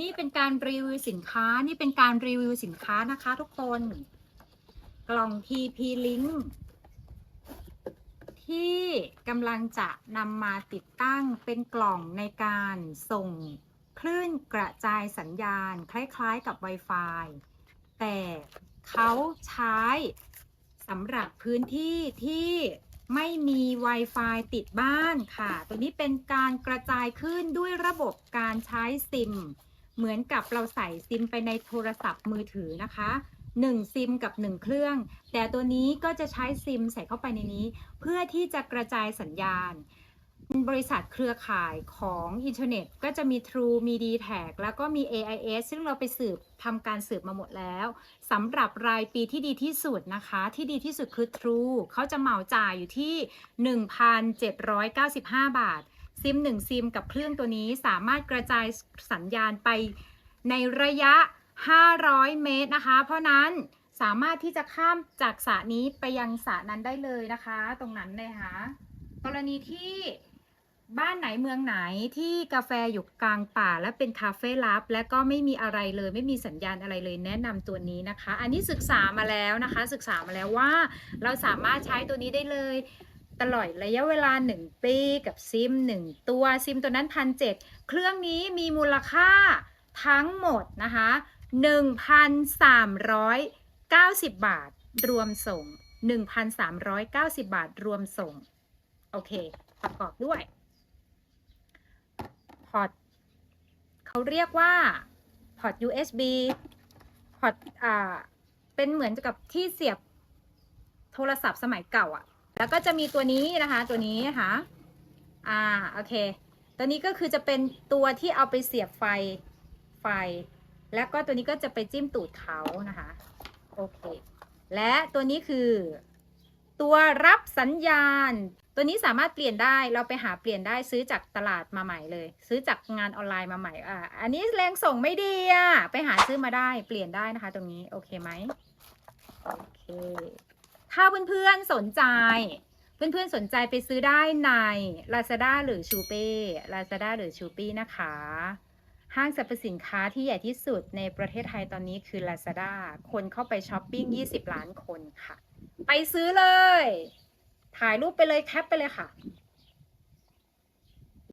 นี่เป็นการรีวิวสินค้า นี่เป็นการรีวิวสินค้านะคะ ทุกคน กล่อง TP Link ที่กำลังจะนำมาติดตั้งเป็นกล่องในการส่งคลื่นกระจายสัญญาณ คล้ายๆกับ Wi-Fi แต่เขาใช้สำหรับพื้นที่ที่ไม่มี Wi-Fi ติดบ้านค่ะ ตัวนี้เป็นการกระจายขึ้นด้วยระบบการใช้ซิม เหมือนกับเราใส่ซิมไปในโทรศัพท์มือถือนะคะ1ซิมกับ 1 เครื่อง แต่ตัวนี้ก็จะใช้ซิมใส่เข้าไปในนี้ เพื่อที่จะกระจายสัญญาณ บริษัทเครือข่ายของอินเทอร์เน็ต ก็จะมี True มี d t a c แล้วก็มี AIS ซึ่งเราไปสืบทำการสืบมาหมดแล้วสำหรับรายปีที่ดีที่สุดนะคะ ที่ดีที่สุดคือ True เขาจะเหมาจ่ายอยู่ที่ 1,795 บาท ซิม1ซิมกับเครื่องตัวนี้สามารถกระจายสัญญาณไปในระยะ 500 เมตรนะคะ เพราะนั้นสามารถที่จะข้ามจากสระนี้ไปยังสระนั้นได้เลยนะคะ ตรงนั้นเลยค่ะกรณีที่บ้านไหนเมืองไหนที่กาแฟอยู่กลางป่าและเป็นคาเฟ่ลับ และก็ไม่มีอะไรเลยไม่มีสัญญาณอะไรเลยแนะนำตัวนี้นะคะ อันนี้ศึกษามาแล้วนะคะ ศึกษามาแล้วว่าเราสามารถใช้ตัวนี้ได้เลย ตลอดระยะเวลา 1 ปีกับซิม 1 ตัวซิมตัวนั้นพันเเครื่องนี้มีมูลค่าทั้งหมดนะคะ1,390 บาทรวมส่ง 1,390 บาทรวมส่ง โอเค ประกอบด้วย พอร์ตเขาเรียกว่า พอร์ต USB พอร์ต อ่า เป็นเหมือนกับที่เสียบโทรศัพท์สมัยเก่าอะ่ะ แล้วก็จะมีตัวนี้นะคะ ตัวนี้นะคะอ่าโอเค ตัวนี้ก็คือจะเป็นตัวที่เอาไปเสียบไฟไฟ แล้วก็ตัวนี้ก็จะไปจิ้มตูดเขานะคะโอเค และตัวนี้คือ ตัวรับสัญญาณ ตัวนี้สามารถเปลี่ยนได้เราไปหาเปลี่ยนได้ซื้อจากตลาดมาใหม่เลย ซื้อจากงานออนไลน์มาใหม่อ่าอันนี้แรงส่งไม่ดีอะไปหาซื้อมาได้เปลี่ยนได้นะคะ ตรงนี้โอเคไหมโอเค ถ้าเพื่อนๆสนใจ เพื่อนๆสนใจไปซื้อได้ใน Lazada หรือ s h o p e Lazada หรือ s h o p e นะคะ ห้างสรรพสินค้าที่ใหญ่ที่สุดในประเทศไทยตอนนี้คือ Lazada คนเข้าไปช้อปปิ้ง 20 ล้านคนค่ะ ไปซื้อเลย ถ่ายรูปไปเลยแคปไปเลยค่ะ